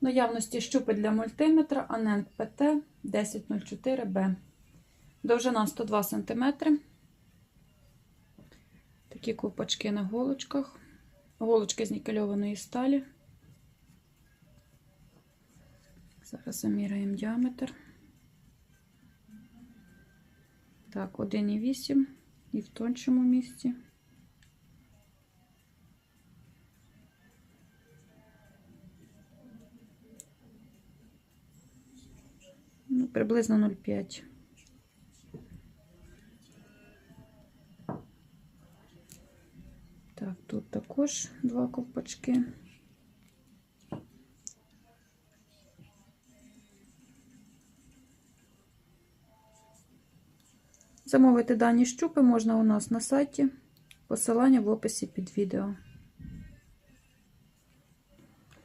Наявності щупи для мультиметра Anent PT 1004B. Довжина 102 см. Такі ковпачки на голочках. Голочки з нікельованої сталі. Зараз заміряємо діаметр. Так, 1,8 і в тоншому місці. Приблизно 0,5. Так, тут також два ковпачки. Замовити дані щупи можна у нас на сайті. Посилання в описі під відео.